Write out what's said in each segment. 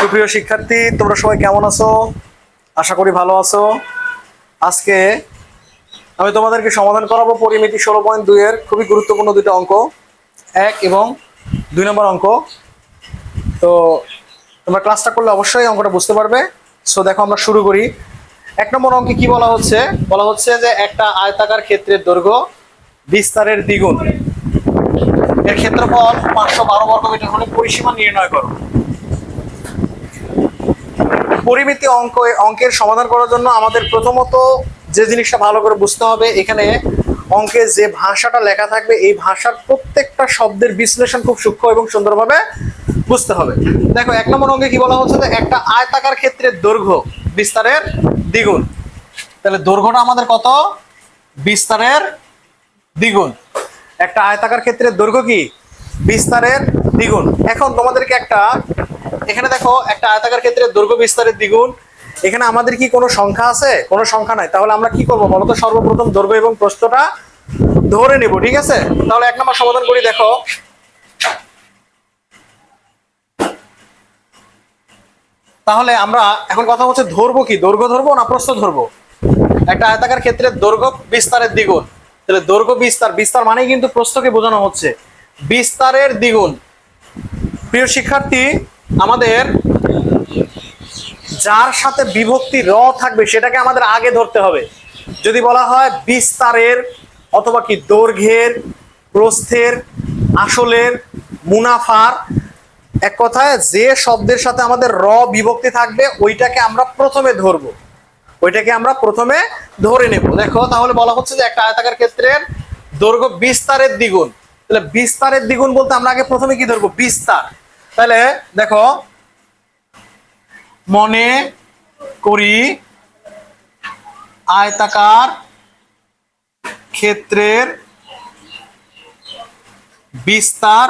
সুপ্রিয় শিক্ষার্থী, তোমরা সবাই কেমন আছো? আশা করি ভালো আছো। আজকে আমি তোমাদেরকে সমাধান করাবো পরিমিতি ষোলো পয়েন্ট দুইয়ের খুবই গুরুত্বপূর্ণ দুটো অঙ্ক। এক এবং দুই নম্বর অঙ্ক। তো তোমরা ক্লাসটা করলে অবশ্যই অঙ্কটা বুঝতে পারবে। সো দেখো আমরা শুরু করি। এক নম্বর অঙ্কে কি বলা হচ্ছে? বলা হচ্ছে যে একটা আয়তাকার ক্ষেত্রের দৈর্ঘ্য বিস্তারের দ্বিগুণ। এর ক্ষেত্রফল পাঁচশো বারো বর্গ মিটার হলে পরিসীমা নির্ণয় করো। পরিমিতি অঙ্ক অঙ্কের সমাধান করার জন্য আমাদের প্রথমত যে জিনিসটা ভালো করে বুঝতে হবে, এখানে অঙ্কে যে ভাষাটা লেখা থাকবে, এই ভাষার প্রত্যেকটা শব্দের বিশ্লেষণ খুব সূক্ষ্ম এবং সুন্দরভাবে বুঝতে হবে। দেখো, এক নম্বর অঙ্কে কি বলা হচ্ছে? যে একটা আয়তাকার ক্ষেত্রের দৈর্ঘ্য বিস্তারের দ্বিগুণ। তাহলে দৈর্ঘ্যটা আমাদের কত? বিস্তারের দ্বিগুণ। একটা আয়তাকার ক্ষেত্রের দৈর্ঘ্য কি? বিস্তারের দ্বিগুণ। এখন তোমাদেরকে একটা এখানে দেখো একটা আয়তাকার ক্ষেত্রে দৈর্ঘ্য বিস্তারের দ্বিগুণ। এখানে আমাদের কি কোনো সংখ্যা আছে? কোনো সংখ্যা নাই। তাহলে আমরা কি করব বলতো সর্বপ্রথম দৈর্ঘ্য এবং প্রস্থটা ধরে নেব, ঠিক আছে? তাহলে এক নম্বর সমাধান করি, দেখো। তাহলে আমরা এখন কথা হচ্ছে ধরবো কি? দৈর্ঘ্য ধরবো না প্রস্থ ধরবো? একটা আয়তাকার ক্ষেত্রে দৈর্ঘ্য বিস্তারের দ্বিগুণ। তাহলে দৈর্ঘ্য বিস্তার বিস্তার মানেই কিন্তু প্রস্থকে বোঝানো হচ্ছে। বিস্তারের দ্বিগুণ। প্রিয় শিক্ষার্থী আমাদের যার সাথে বিভক্তি র থাকবে সেটাকে আমাদের আগে ধরতে হবে। যদি বলা হয় বিস্তারের অথবা কি দৈর্ঘ্যের, প্রস্থের, আসলের, মুনাফার, এক কথায় যে শব্দের সাথে আমাদের র বিভক্তি থাকবে, ওইটাকে আমরা প্রথমে ধরবো। ওইটাকে আমরা প্রথমে ধরে নেব। দেখো, তাহলে বলা হচ্ছে যে একটা আয়তাকার ক্ষেত্রের দৈর্ঘ্য বিস্তারের দ্বিগুণ। তাহলে বিস্তারের দ্বিগুণ বলতে আমরা আগে প্রথমে কি ধরবো? বিস্তার। তাহলে দেখো, মনে করি আয়তাকার ক্ষেত্রের বিস্তার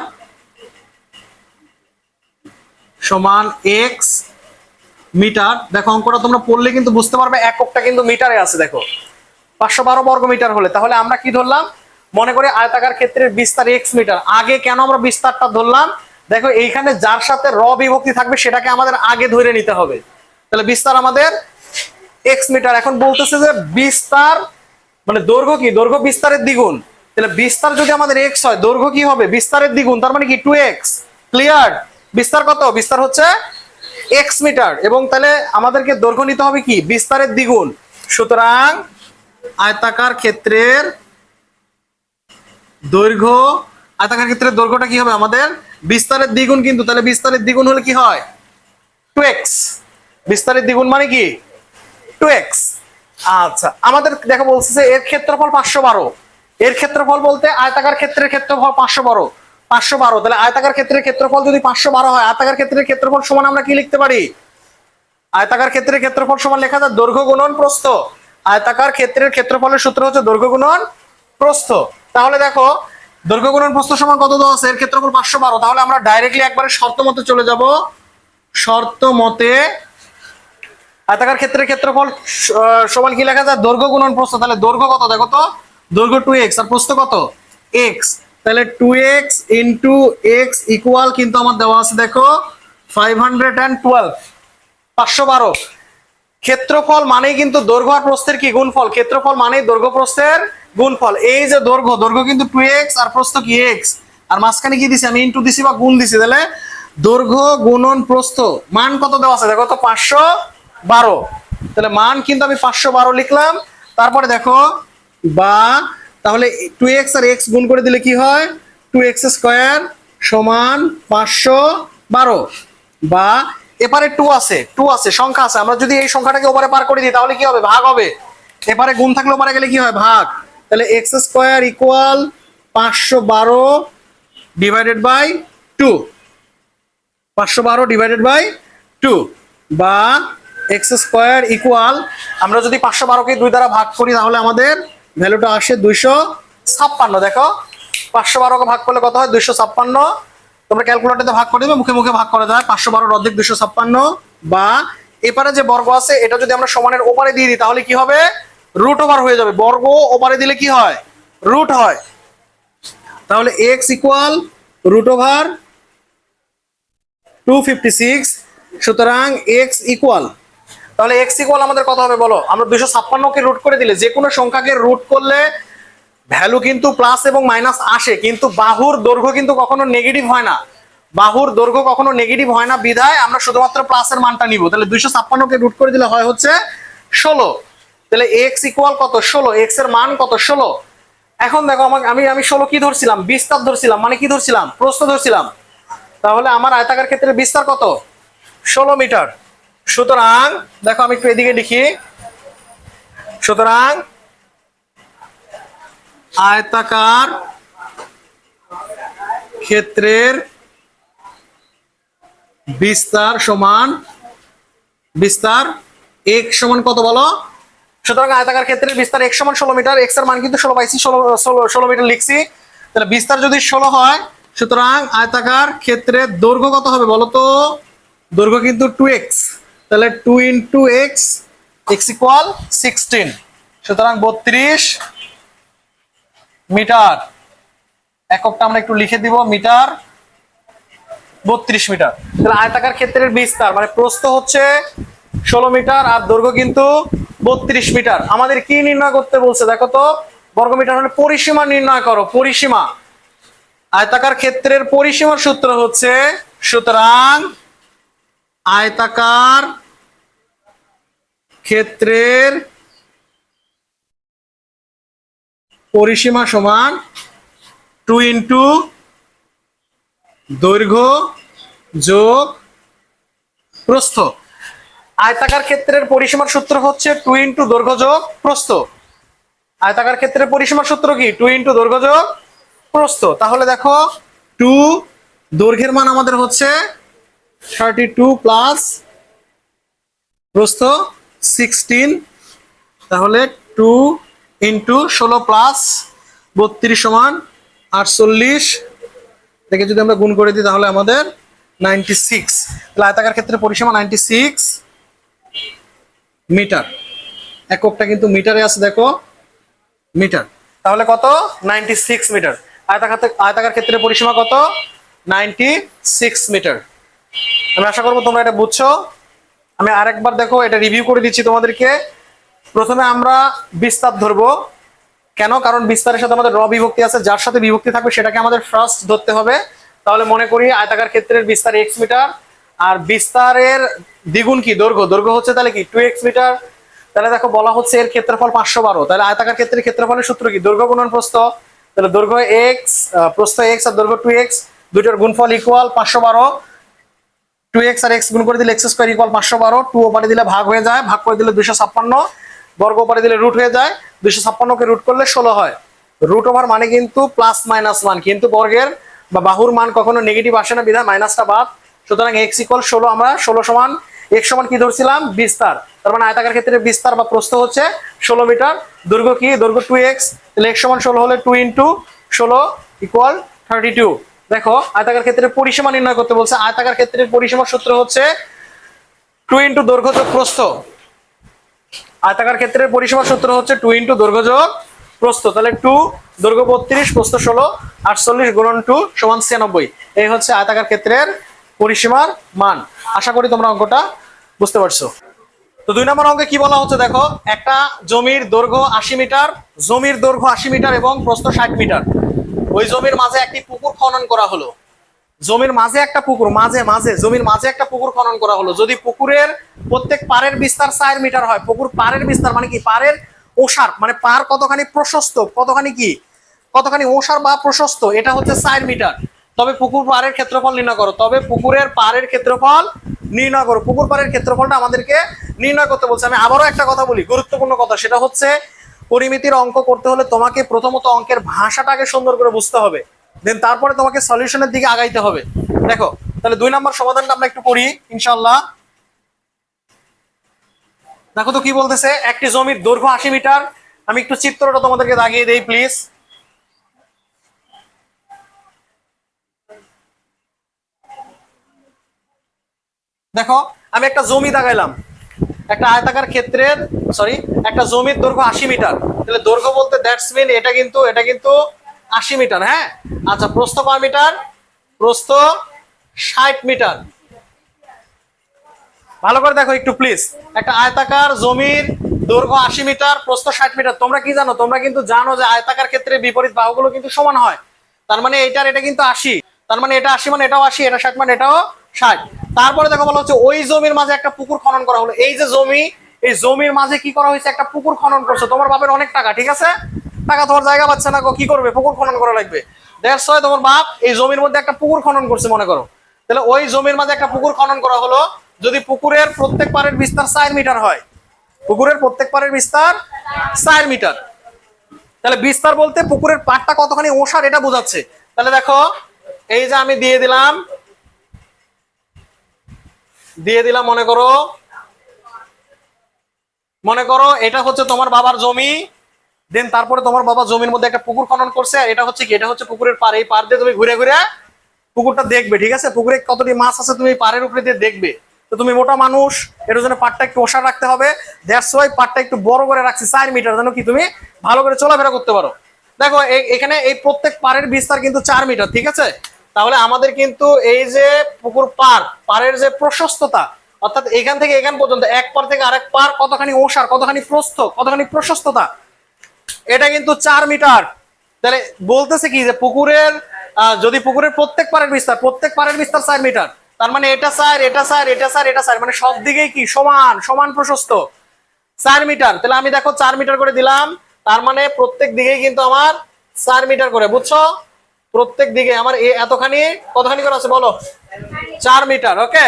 সমান এক্স মিটার। দেখো, অঙ্কটা তোমরা পড়লে কিন্তু বুঝতে পারবে, এককটা কিন্তু মিটারে আছে, দেখো। পাঁচশো বারো বর্গ মিটার হলে। তাহলে আমরা কি ধরলাম? মনে করি আয়তাকার ক্ষেত্রের বিস্তার এক্স মিটার। আগে কেন আমরা বিস্তারটা ধরলাম? দেখো, এইখানে যার সাথে র বিভক্তি থাকবে, সেটাকে আমাদের আগে ধরে নিতে হবে। তাহলে বিস্তার আমাদের এক্স মিটার। এখন বলতেছে যে বিস্তার মানে দৈর্ঘ্য কি? দৈর্ঘ্য বিস্তারের দ্বিগুণ। তাহলে বিস্তার যদি আমাদের এক্স হয়, দৈর্ঘ্য কি হবে? বিস্তারের দ্বিগুণ, তার মানে কি? টু এক্স ক্লিয়ার বিস্তার কত? বিস্তার হচ্ছে এক্স মিটার। এবং তাহলে আমাদেরকে দৈর্ঘ্য নিতে হবে কি? বিস্তারের দ্বিগুণ। সুতরাং আয়তাকার ক্ষেত্রের দৈর্ঘ্য, আয়তাকার ক্ষেত্রের দৈর্ঘ্যটা কি হবে আমাদের? বিস্তারের দ্বিগুণ কিন্তু, তাহলে বিস্তারের দ্বিগুণ হলে কি হয়? টু এক্স বিস্তারের দ্বিগুণ মানে কি? টু এক্স আচ্ছা আমাদের দেখো বলছে যে এর ক্ষেত্রফল পাঁচশো বারো। এর ক্ষেত্রফল বলতে আয়তাকার ক্ষেত্রের ক্ষেত্রফল পাঁচশো বারো। পাঁচশো বারো, তাহলে আয়তাকার ক্ষেত্রের ক্ষেত্রফল যদি পাঁচশো বারো হয়, আয়তাকার ক্ষেত্রের ক্ষেত্রফল সমান আমরা কি লিখতে পারি? আয়তাকার ক্ষেত্রের ক্ষেত্রফল সমান লেখা যায় দৈর্ঘ্য গুণন প্রস্থ। আয়তাকার ক্ষেত্রের ক্ষেত্রফলের সূত্র হচ্ছে দৈর্ঘ্য গুণন প্রস্থ। তাহলে দেখো দৈর্ঘ্য গুণন প্রস্থ সমান কত দেওয়া আছে? এর ক্ষেত্রফল পাঁচশো বারো। তাহলে আমরা ডাইরেক্টলি একবারে শর্ত মতে চলে যাব। শর্ত মতে আয়তাকার ক্ষেত্রের ক্ষেত্রফল সমান কি লেখা যায়? দৈর্ঘ্য গুণন প্রস্থ। তাহলে দৈর্ঘ্য কত? দেখো তো, দৈর্ঘ্য টু এক্স আর প্রস্থ কত? এক্স তাহলে two X into X equal কিন্তু আমার দেওয়া আছে, দেখো ফাইভ হান্ড্রেড অ্যান্ড টুয়েলভ পাঁচশো বারো। ক্ষেত্রফল মানেই কিন্তু দৈর্ঘ্য আর প্রস্থের কি? গুণফল। ক্ষেত্রফল মানেই দৈর্ঘ্য, প্রস্থের গুণফল। এই যে দৈর্ঘ্য দৈর্ঘ্য কিন্তু টু এক্স আর প্রস্থ কি? এক্স আর মাঝখানে কি দিছি? আমি ইন্টু দিছি বা গুণ দিছি। তাহলে দৈর্ঘ্য, গুণন, প্রস্থ, মান কত দেওয়া আছে? দেখো তো, পাঁচশো বারো। তাহলে মান কিন্তু আমি পাঁচশো বারো লিখলাম। তারপরে দেখো, বা, তাহলে টু এক্স আর এক্স গুণ করে দিলে কি হয়? টু এক্স স্কোয়ার সমান পাঁচশো বারো। বা এপারে টু আছে টু আছে, সংখ্যা আছে। আমরা যদি এই সংখ্যাটাকে ওপারে পার করে দিই, তাহলে কি হবে? ভাগ হবে। এপারে গুণ থাকলে ওপারে গেলে কি হয়? ভাগ। তাহলে এক্স স্কোয়ার ইকুয়াল পাঁচশো বারো ডিভাইডেড বাই টু পাঁচশো বারো ডিভাইডেড বাই টু বা এক্স স্কোয়ার ইকুয়াল আমরা যদি পাঁচশো বারোকে দুই দ্বারা ভাগ করি, তাহলে আমাদের ভ্যালুটা আসে দুইশো ছাপ্পান্ন। দেখো, পাঁচশো বারোকে ভাগ করলে কত হয়? দুইশো ছাপ্পান্ন তোমরা ক্যালকুলেটরে ভাগ করে দেবে মুখে মুখে ভাগ করা যায় পাঁচশো বারোর অর্ধেক, দুইশো ছাপ্পান্ন বা এপারে যে বর্গ আছে, এটা যদি আমরা সমানের ওপারে দিয়ে দিই, তাহলে কি হবে? রুট ওভার হয়ে যাবে। বর্গ ওপারে দিলে কি হয়? রুট হয়। তাহলে X equal root over two fifty six সুতরাং এক্স ইকুয়াল তাহলে এক্স ইকুয়াল আমাদের কত হবে বলো? আমরা দুশো ছাপ্পান্নকে রুট করে দিলে, যে কোনো সংখ্যাকে রুট করলে ভ্যালু কিন্তু প্লাস এবং মাইনাস আসে, কিন্তু বাহুর দৈর্ঘ্য কিন্তু কখনো নেগেটিভ হয় না। বাহুর দৈর্ঘ্য কখনো নেগেটিভ হয় না, বিধায় আমরা শুধুমাত্র প্লাসের মানটা নিব। তাহলে দুইশো ছাপ্পান্নকে রুট করে দিলে হয় হচ্ছে ষোলো। তাহলে এক্স ইকুয়াল কত? ষোলো। এক্সের মান কত? ষোলো। এখন দেখো, আমাকে আমি আমি ষোলো কি ধরছিলাম? বিস্তার ধরছিলাম। মানে কি ধরছিলাম? প্রস্থ ধরছিলাম। তাহলে আমার আয়তাকার ক্ষেত্রে বিস্তার কত? ষোলো মিটার। সুতরাং, দেখো আমি একটু এদিকে লিখি। সুতরাং আয়তাকার ক্ষেত্রের বিস্তার সমান, বিস্তার এক সমান কত বলো? সুতরাং আয়তাকার ক্ষেত্রের বিস্তার এক সমান ষোলো মিটার, এক্সের মান কিন্তু ষোলো পাইছি, ষোলো মিটার লিখছি। তাহলে বিস্তার যদি ষোলো হয়, সুতরাং আয়তাকার ক্ষেত্রের দৈর্ঘ্য কত হবে বলো তো? দৈর্ঘ্য কিন্তু টু এক্স তাহলে two into X X equal sixteen সুতরাং বত্রিশ মিটার। এককটা আমরা একটু লিখে দিব, মিটার বত্রিশ মিটার। তাহলে আয়তাকার ক্ষেত্রের বিস্তার মানে প্রস্থ হচ্ছে ষোলো মিটার আর দৈর্ঘ্য কিন্তু বত্রিশ মিটার। আমাদের কি নির্ণয় করতে বলছে? দেখো তো, বর্গ মিটার হলে পরিসীমা নির্ণয় করো, পরিসীমা। আয়তাকার ক্ষেত্রের পরিসীমার সূত্র হচ্ছে, সুতরাং আয়তাকার ক্ষেত্রের পরিসীমা সমান টু ইন্টু দৈর্ঘ্য যোগ প্রস্থ। আয়তাকার ক্ষেত্রের পরিসীমার সূত্র হচ্ছে টু ইন্টু দৈর্ঘ্য যোগ প্রস্থ। আয়তাকার ক্ষেত্রের পরিসীমার সূত্র কি? টু ইন্টু দৈর্ঘ্য যোগ প্রস্থ। তাহলে দেখো, টু দৈর্ঘ্যের মান আমাদের হচ্ছে থার্টি টু প্লাস প্রস্থ সিক্সটিন তাহলে টু ইন্টু ষোলো প্লাস বত্রিশ সমান আটচল্লিশ। থেকে যদি আমরা গুণ করে দিই তাহলে আমাদের নাইনটি সিক্স। তাহলে আয়তাকার ক্ষেত্রে পরিসীমা নাইনটি সিক্স মিটার। এককটা কিন্তু মিটারে আছে, দেখো, মিটার। তাহলে কত? নাইনটি সিক্স মিটার। আয়তাকার আয়তাকার ক্ষেত্রে পরিসীমা কত? নাইনটি সিক্স মিটার। আমি আশা করব তোমরা এটা বুঝছ। আমি আরেকবার দেখো, এটা রিভিউ করে দিচ্ছি তোমাদেরকে। প্রথমে আমরা বিস্তার ধরবো। কেন? কারণ বিস্তারের সাথে আমাদের র বিভক্তি আছে, যার সাথে বিভক্তি থাকবে সেটাকে আমাদের ফার্স্ট ধরতে হবে। তাহলে মনে করি আয়তাকার ক্ষেত্রের বিস্তার এক্স মিটার, আর বিস্তারের দ্বিগুণ কি? দৈর্ঘ্য। দৈর্ঘ্য হচ্ছে তাহলে কি? টু এক্স মিটার। তাহলে দেখো, বলা হচ্ছে এর ক্ষেত্রফল পাঁচশো বারো। তাহলে আয়তাকার ক্ষেত্রে ক্ষেত্রফলের সূত্র কি? দৈর্ঘ্য গুণন প্রস্থ। তাহলে দৈর্ঘ্য এক্স প্রস্থ এক্স আর দৈর্ঘ্য টু এক্স দুটোর গুণফল ইকুয়াল পাঁচশো বারো। টু এক্স আর এক্স গুণ করে দিলে এক্স স্কোয়ার ইকুয়াল পাঁচশো বারো। টু ওপারে দিলে ভাগ হয়ে যায়, ভাগ করে দিলে দুশো ছাপ্পান্ন। বর্গ ওপারে দিলে রুট হয়ে যায় দুশো ছাপ্পান্নকে রুট করলে ষোলো হয়। রুট ওভার মানে কিন্তু প্লাস মাইনাস মান কিন্তু বর্গের বা বাহুর মান কখনো নেগেটিভ আসে না, বিধায় মাইনাসটা বাদ। সুতরাং এক্স ইকুয়াল ষোলো আমরা, ষোলো সমান এক সমান কি ধরছিলাম? বিস্তার। তার মানে আয়তাকার ক্ষেত্রে বিস্তার বা প্রস্থ হচ্ছে ষোলো মিটার। দৈর্ঘ্য কি? দৈর্ঘ্য টু এক্স তাহলে এক সমান ষোলো হলে টু ইন্টু ষোলো ইকুয়াল থার্টি টু দেখো, আয়তাকার ক্ষেত্রে পরিসীমা নির্ণয় করতে বলছে। আয়তাকার ক্ষেত্রের পরিসীমার সূত্র হচ্ছে টু ইন্টু দৈর্ঘ্য প্রস্থ। আয়তাকার ক্ষেত্রের পরিসীমার সূত্র হচ্ছে টু ইন্টু দৈর্ঘ্য যোগ প্রস্থ, তাহলে টু দৈর্ঘ্য বত্রিশ, প্রস্থ ষোলো, আটচল্লিশ গুণন টু সমান ছিয়ানব্বই। এই হচ্ছে আয়তাকার ক্ষেত্রের পরিসীমার মান। আশা করি তোমরা অঙ্কটা বুঝতে পারছ। তো দুই নম্বর অঙ্কে কি বলা হচ্ছে দেখো, একটা জমির দৈর্ঘ্য আশি মিটার, জমির দৈর্ঘ্য আশি মিটার এবং প্রস্থ ষাট মিটার। ওই জমির মাঝে একটি পুকুর খনন করা হলো। জমির মাঝে একটা পুকুর, মাঝে মাঝে, জমির মাঝে একটা পুকুর খনন করা হলো। যদি পুকুরের প্রত্যেক পারের বিস্তার চার মিটার হয়, পুকুর পারের বিস্তার মানে কি? পারের ওষার মানে পার কতখানি প্রশস্ত, কতখানি কি? কতখানি ওষার বা প্রশস্ত, এটা হচ্ছে চার মিটার। তবে পুকুর পাড়ের ক্ষেত্রফল নির্ণয় করো। তবে পুকুরের পাড়ের ক্ষেত্রফল নির্ণয় করো। পুকুর পাড়ের ক্ষেত্রফলটা আমাদেরকে নির্ণয় করতে বলছে। আমি আবারও একটা কথা বলি, গুরুত্বপূর্ণ কথা, সেটা হচ্ছে পরিমিতির অঙ্ক করতে হলে তোমাকে প্রথমত অঙ্কের ভাষাটাকে সুন্দর করে বুঝতে হবে। দেন তারপরে তোমাকে সলিউশনের দিকে আগাইতে হবে। দেখো, তাহলে দুই নম্বর সমাধানটা আমরা একটু করি ইনশাল্লাহ দেখো তো কি বলতেছে, একটি জমির দৈর্ঘ্য আশি মিটার। আমি একটু চিত্রটা তোমাদেরকে দাগিয়ে দেই প্লিজ দেখো, আমি একটা জমি দাগাইলাম। একটা আয়তাকার ক্ষেত্রের সরি একটা জমির দৈর্ঘ্য আশি মিটার। তাহলে দৈর্ঘ্য বলতে দ্যাটস মিন এটা কিন্তু এটা কিন্তু আশি মিটার হ্যাঁ? আচ্ছা প্রস্থ কয় মিটার? প্রস্থ ষাট মিটার। ভালো করে দেখো একটু প্লিজ একটা আয়তাকার জমির দৈর্ঘ্য আশি মিটার, প্রস্থ ষাট মিটার। তোমরা কি জানো? তোমরা কিন্তু জানো যে আয়তাকার ক্ষেত্রে বিপরীত বাহুগুলো কিন্তু সমান হয়। তার মানে এটার এটা কিন্তু আশি। তার মানে এটা আশি মানে এটাও আশি, এটা ষাট মানে এটাও ষাট। তারপরে দেখো বলা হচ্ছে ওই জমির মাঝে একটা পুকুর খনন করা হলো। এই যে জমি, এই জমির মাঝে কি করা হয়েছে? একটা পুকুর খনন করছে। তোমার বাপের অনেক টাকা, ঠিক আছে? টাকা তোমার জায়গা পাচ্ছে না কি করবে? পুকুর খনন করা লাগবে। দেড় ছয় তোমার বাপ, এই জমির মধ্যে একটা পুকুর খনন করছে, মনে করো। তাহলে ওই জমির মাঝে একটা পুকুর খনন করা হলো, যদি পুকুরের প্রত্যেক পারের বিস্তার চার মিটার হয়। পুকুরের প্রত্যেক পারের বিস্তার চার মিটার। তাহলে বিস্তার বলতে পুকুরের পাটটা কতখানি ওষার, এটা বোঝাচ্ছে। তাহলে দেখো, এই যে আমি দিয়ে দিলাম দিয়ে দিলাম, মনে করো মনে করো, এটা হচ্ছে তোমার বাবার জমি। দেন তারপরে তোমার বাবা জমির মধ্যে একটা পুকুর খনন করছে, আর এটা হচ্ছে কি? এটা হচ্ছে পুকুরের পার এই পার দিয়ে তুমি ঘুরে ঘুরে পুকুরটা দেখবে, ঠিক আছে? পুকুরে কতটি মাছ আছে তুমি পাড়ের উপরে দিয়ে দেখবে। তো তুমি মোটা মানুষ এটার জন্য পাটটা একটু ওষা রাখতে হবে। দ্যাটস ওয়াই পাটটা একটু বড় করে রাখছি, চার মিটার যেন কি তুমি ভালো করে চলাফেরা করতে পারো। দেখো এখানে এই প্রত্যেক পাড়ের বিস্তার কিন্তু চার মিটার ঠিক আছে? তাহলে আমাদের কিন্তু এই যে পুকুর পার পাড়ের যে প্রশস্ততা, অর্থাৎ এখান থেকে এখান পর্যন্ত, এক পার থেকে আরেক পার কতখানি ওষার, কতখানি প্রস্থ, কতখানি প্রশস্ততা এটা কিন্তু চার মিটার। তাহলে বলতেছে কি যে পুকুরের যদি পুকুরের প্রত্যেক পারের বিস্তার, প্রত্যেক পারের বিস্তার চার মিটার। তার মানে এটা স্যার এটা স্যার এটা স্যার এটা স্যার মানে সব দিকেই কি সমান সমান প্রশস্ত। চার মিটার। তাহলে আমি দেখো চার মিটার করে দিলাম। তার মানে প্রত্যেক দিকেই কিন্তু আমার চার মিটার করে, বুঝছ? প্রত্যেক দিকে আমার এতখানি, কতখানি করে আছে বলো? চার মিটার, ওকে?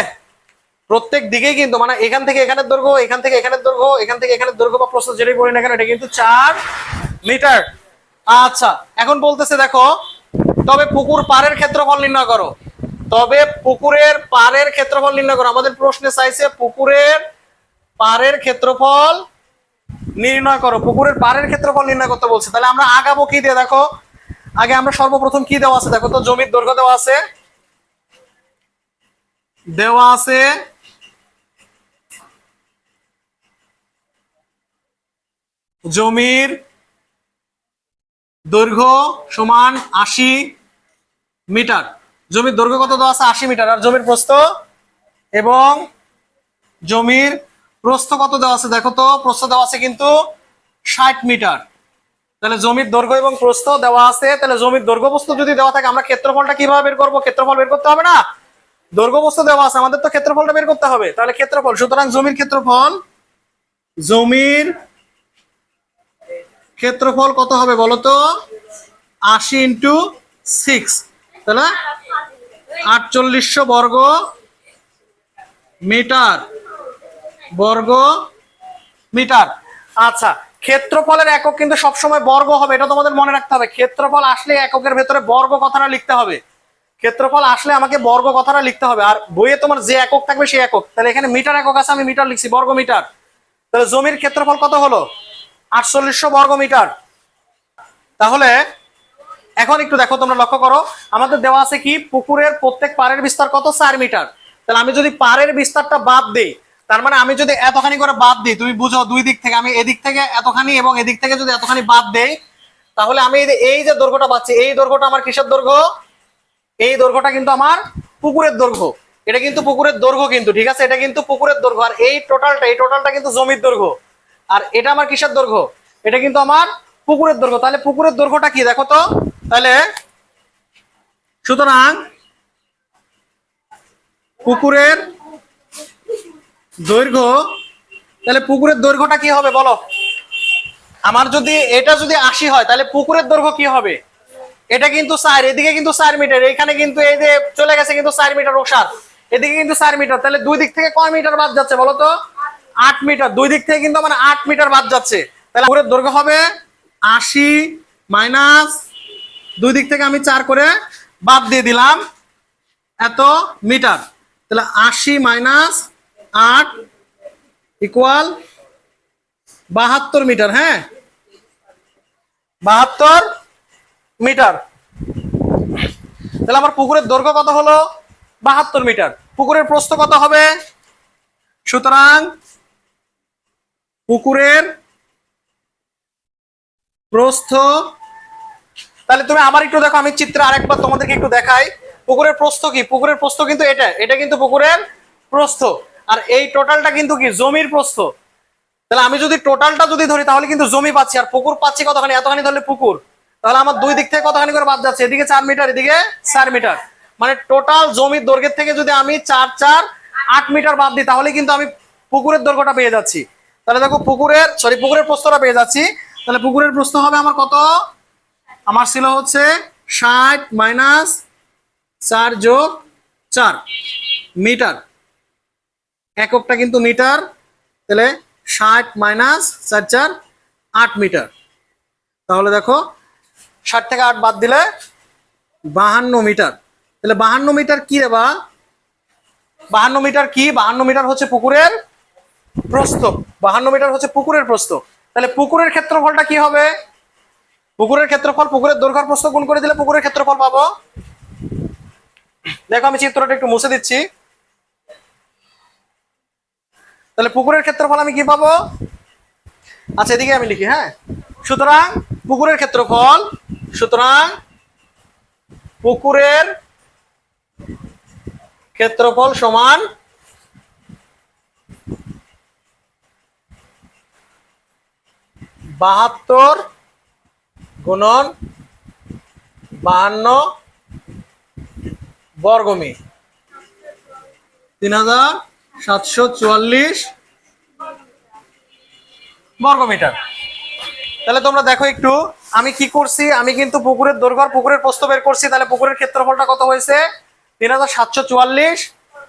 প্রত্যেক দিকেই কিন্তু মানে এখান থেকে এখানের দৈর্ঘ্য, এখান থেকে এখানের দৈর্ঘ্য, এখান থেকে এখানের দৈর্ঘ্য বা প্রস্থ যেটাই বলি না কেন, এটা কিন্তু চার মিটার। আচ্ছা এখন বলতেছে দেখো, তবে পুকুর পাড়ের ক্ষেত্রফল নির্ণয় করো। তবে পুকুরের পাড়ের ক্ষেত্রফল নির্ণয় করো। আমাদের প্রশ্নে চাইছে পুকুরের পাড়ের ক্ষেত্রফল নির্ণয় করো। পুকুরের পাড়ের ক্ষেত্রফল নির্ণয় করতে বলছে। তাহলে আমরা আগাবো কি দিয়ে দেখো? আগে আমরা সর্বপ্রথম কি দেওয়া আছে? দেখো তো জমির দৈর্ঘ্য দেওয়া আছে। দেওয়া আছে জমির দৈর্ঘ্য সমান আশি মিটার। জমির দৈর্ঘ্য কত দেওয়া আছে? আশি মিটার। আর জমির প্রস্থ? এবং জমির প্রস্থ কত দেওয়া আছে? দেখো তো, প্রস্থ দেওয়া আছে কিন্তু ষাট মিটার। তাহলে জমির দৈর্ঘ্য এবং প্রস্থ দেওয়া আছে। তাহলে জমির দৈর্ঘ্য প্রস্থ যদি দেওয়া থাকে, আমরা ক্ষেত্রফলটা কীভাবে বের করব? ক্ষেত্রফল বের করতে হবে না? দৈর্ঘ্য প্রস্থ দেওয়া আছে, আমাদের তো ক্ষেত্রফলটা বের করতে হবে। তাহলে ক্ষেত্রফল, সুতরাং জমির ক্ষেত্রফল, জমির ক্ষেত্রফল কত হবে বলো তো আশি ইন্টু সিক্স তাহলে আটচল্লিশশো বর্গ মিটার। বর্গ মিটার। আচ্ছা ক্ষেত্রফলের একক কিন্তু সবসময় বর্গ হবে, এটা তোমাদের মনে রাখতে হবে। ক্ষেত্রফল আসলে এককের ভেতরে বর্গ কথাটা লিখতে হবে। ক্ষেত্রফল আসলে আমাকে বর্গ কথাটা লিখতে হবে। আর বইয়ে তোমার যে একক থাকবে সেই একক। তাহলে এখানে মিটার একক আছে, আমি মিটার লিখছি, বর্গ মিটার। তাহলে জমির ক্ষেত্রফল কত হলো? আটচল্লিশশো বর্গ মিটার তাহলে এখন একটু দেখো তোমরা লক্ষ্য করো, আমাদের দেওয়া আছে কি, পুকুরের প্রত্যেক পাড়ের বিস্তার কত চার মিটার? তাহলে আমি যদি পাড়ের বিস্তারটা বাদ দিই, তার মানে আমি যদি এতখানি করে বাদ দিই, তুমি বুঝো দুই দিক থেকে, আমি এদিক থেকে এতখানি এবং এদিক থেকে যদি এতখানি বাদ দেই, তাহলে আমি এই যে- এই যে দৈর্ঘ্যটা পাচ্ছি, এই দৈর্ঘ্যটা আমার কিসের দৈর্ঘ্য? এই দৈর্ঘ্যটা কিন্তু আমার পুকুরের দৈর্ঘ্য। এটা কিন্তু পুকুরের দৈর্ঘ্য কিন্তু, ঠিক আছে? এটা কিন্তু পুকুরের দৈর্ঘ্য। আর এই টোটালটা এই টোটালটা কিন্তু জমির দৈর্ঘ্য। আর এটা আমার কিসের দৈর্ঘ্য? এটা কিন্তু আমার পুকুরের দৈর্ঘ্য। তাহলে পুকুরের দৈর্ঘ্যটা কি? দেখো তো। তাহলে সুতরাং পুকুরের দৈর্ঘ্য, তাহলে পুকুরের দৈর্ঘ্যটা কি হবে বলো? আমার যদি, এটা যদি আশি হয়, তাহলে পুকুরের দৈর্ঘ্য কি হবে? এটা কিন্তু চার, এদিকে কিন্তু চার মিটার, এখানে কিন্তু এই যে চলে গেছে কিন্তু চার মিটার ওষার। এদিকে কিন্তু চার মিটার, তাহলে দুই দিক থেকে কয় মিটার বাদ যাচ্ছে বলো তো? আট মিটার, দুই দিক থেকে কিন্তু মানে আট মিটার বাদ যাচ্ছে। তাহলে পুকুরের দৈর্ঘ্য হবে আশি মাইনাস দুই দিক থেকে আমি চার করে বাদ দিয়ে দিলাম এত মিটার। তাহলে আশি মাইনাস আট ইকুয়াল বাহাত্তর মিটার হ্যাঁ? বাহাত্তর মিটার। তাহলে আমার পুকুরের দৈর্ঘ্য কত হলো? বাহাত্তর মিটার। পুকুরের প্রস্থ কত হবে? সুতরাং পুকুরের প্রস্থ। তাহলে তুমি আমার একটু দেখো, আমি চিত্রে আরেকবার তোমাদেরকে একটু দেখাই। পুকুরের প্রস্থ কি? পুকুরের প্রস্থ কিন্তু এটা এটা কিন্তু পুকুরের প্রস্থ। আর এই টোটালটা কিন্তু কি? জমির প্রস্থ। তাহলে আমি যদি টোটালটা যদি ধরি, তাহলে কিন্তু জমি পাচ্ছি। আর পুকুর পাচ্ছি কতখানি? এতখানি ধরলে পুকুর। তাহলে আমার দুই দিক থেকে কতখানি করে বাদ যাচ্ছে? এদিকে চার মিটার, এদিকে চার মিটার। মানে টোটাল জমির দৈর্ঘ্যের থেকে যদি আমি চার চার আট মিটার বাদ দিই, তাহলে কিন্তু আমি পুকুরের দৈর্ঘ্যটা পেয়ে যাচ্ছি। তাহলে দেখো পুকুরের সরি পুকুরের প্রস্থটা পেয়ে যাচ্ছি। তাহলে পুকুরের প্রস্থ হবে আমার কত? আমার ছিল হচ্ছে ষাট মাইনাস চার যোগ চার, মিটার। এককটা কিন্তু মিটার, তাহলে ষাট মাইনাস চার চার, আট মিটার। তাহলে দেখো, ষাট থেকে আট বাদ দিলে বাহান্ন মিটার। তাহলে বাহান্ন মিটার কি রে বা? বাহান্ন মিটার কি? বাহান্ন মিটার হচ্ছে পুকুরের প্রস্থ। বাহান্ন মিটার হচ্ছে পুকুরের প্রস্থ। তাহলে পুকুরের ক্ষেত্রফলটা কি হবে? পুকুরের ক্ষেত্রফল, পুকুরের দৈর্ঘ্য প্রস্থ গুণ করে দিলে পুকুরের ক্ষেত্রফল পাবো। দেখো, আমি চিত্রটা একটু মুছে দিচ্ছি। তাহলে পুকুরের ক্ষেত্রফল আমি কি পাবো? আচ্ছা এদিকে আমি লিখি হ্যাঁ? সুতরাং পুকুরের ক্ষেত্রফল, সুতরাং পুকুরের ক্ষেত্রফল সমান বাহাত্তর গুণন বাহান্ন বর্গমি। তিন হাজার সাতশো চুয়াল্লিশ বর্গমিটার। তাহলে তোমরা দেখো একটু, আমি কি করছি? আমি কিন্তু পুকুরের দৈর্ঘ্য পুকুরের প্রস্থ বের করছি, তাহলে পুকুরের ক্ষেত্রফলটা কত হয়েছে? তিন হাজার সাতশো চুয়াল্লিশ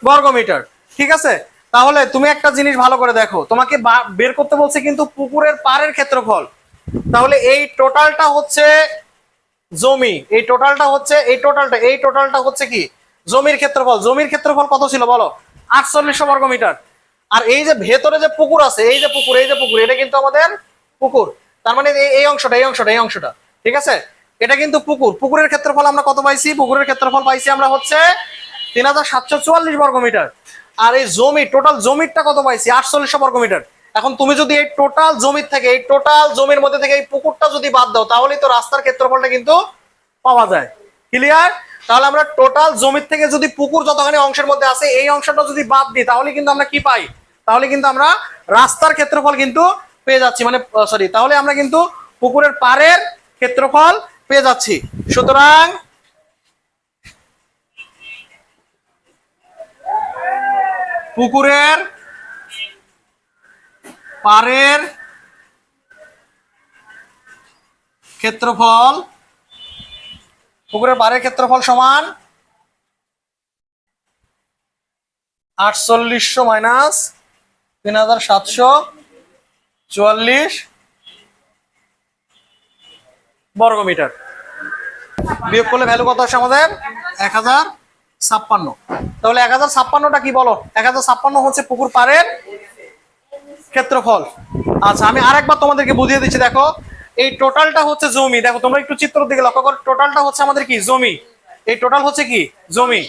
বর্গমিটার। ঠিক আছে? তাহলে তুমি একটা জিনিস ভালো করে দেখো। তোমাকে বের করতে বলছে কিন্তু পুকুরের পাড়ের ক্ষেত্রফল। তাহলে এই টোটালটা হচ্ছে জমি। এই টোটালটা হচ্ছে, এই টোটালটা এই টোটালটা হচ্ছে কি? জমির ক্ষেত্রফল। জমির ক্ষেত্রফল কত ছিল বলো? আটচল্লিশশো বর্গ মিটার। আর এই যে ভেতরে যে পুকুর আছে, এই যে পুকুর, এই যে পুকুর, এটা কিন্তু আমাদের পুকুর। তার মানে এই অংশটা এই অংশটা এই অংশটা। ঠিক আছে? এটা কিন্তু পুকুর। পুকুরের ক্ষেত্রফল আমরা কত পাইছি? পুকুরের ক্ষেত্রফল পাইছি আমরা হচ্ছে তিন হাজার সাতশো চুয়াল্লিশ বর্গ মিটার। আর এই জমি টোটাল জমিরটা কত পাইছি? আটচল্লিশশো বর্গ মিটার এখন তুমি যদি এই টোটাল জমির থেকে, এই টোটাল জমির মধ্যে থেকে এই পুকুরটা যদি বাদ দাও, তাহলেই তো রাস্তার ক্ষেত্রফলটা কিন্তু পাওয়া যায়। ক্লিয়ার তাহলে আমরা টোটাল জমির থেকে যদি পুকুর যতখানি অংশের মধ্যে আছে, এই অংশটা যদি বাদ দিই, তাহলে কিন্তু আমরা কি পাই? তাহলে কিন্তু আমরা রাস্তার ক্ষেত্রফল কিন্তু পেয়ে যাচ্ছি। মানে সরি তাহলে আমরা কিন্তু পুকুরের পাড়ের ক্ষেত্রফল পেয়ে যাচ্ছি। সুতরাং পুকুরের পাড়ের ক্ষেত্রফল, পুকুরের পাড়ের ক্ষেত্রফল সমান আটচল্লিশশো মাইনাস তিন হাজার সাতশো চুয়াল্লিশ বর্গমিটার। বিয়োগ করলে ভ্যালু কত আসে আমাদের? এক হাজার। ছাপ্পান্ন। তাহলে এক হাজার ছাপ্পান্নটা কি বলো? এক হাজার ছাপ্পান্ন হচ্ছে পুকুর পাড়ের ক্ষেত্রফল। আচ্ছা আমি আরেকবার তোমাদেরকে বুঝিয়ে দিচ্ছি, দেখো। এই টোটালটা হচ্ছে জমি। দেখো, তোমরা একটু চিত্র দিকে লক্ষ্য করো। টোটালটা হচ্ছে আমাদের কি? জমি। এই টোটাল হচ্ছে কি? জমি।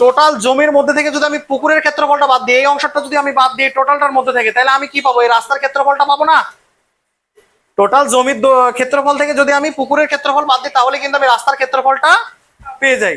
টোটাল জমির মধ্যে থেকে যদি আমি পুকুরের ক্ষেত্রফলটা বাদ দিই, এই অংশটা যদি আমি বাদ দিই টোটালটার মধ্যে থেকে, তাহলে আমি কি পাবো? এই রাস্তার ক্ষেত্রফলটা পাবো না? টোটাল জমির ক্ষেত্রফল থেকে যদি আমি পুকুরের ক্ষেত্রফল বাদ দিই, তাহলে কিন্তু আমি রাস্তার ক্ষেত্রফলটা পেয়ে যাই।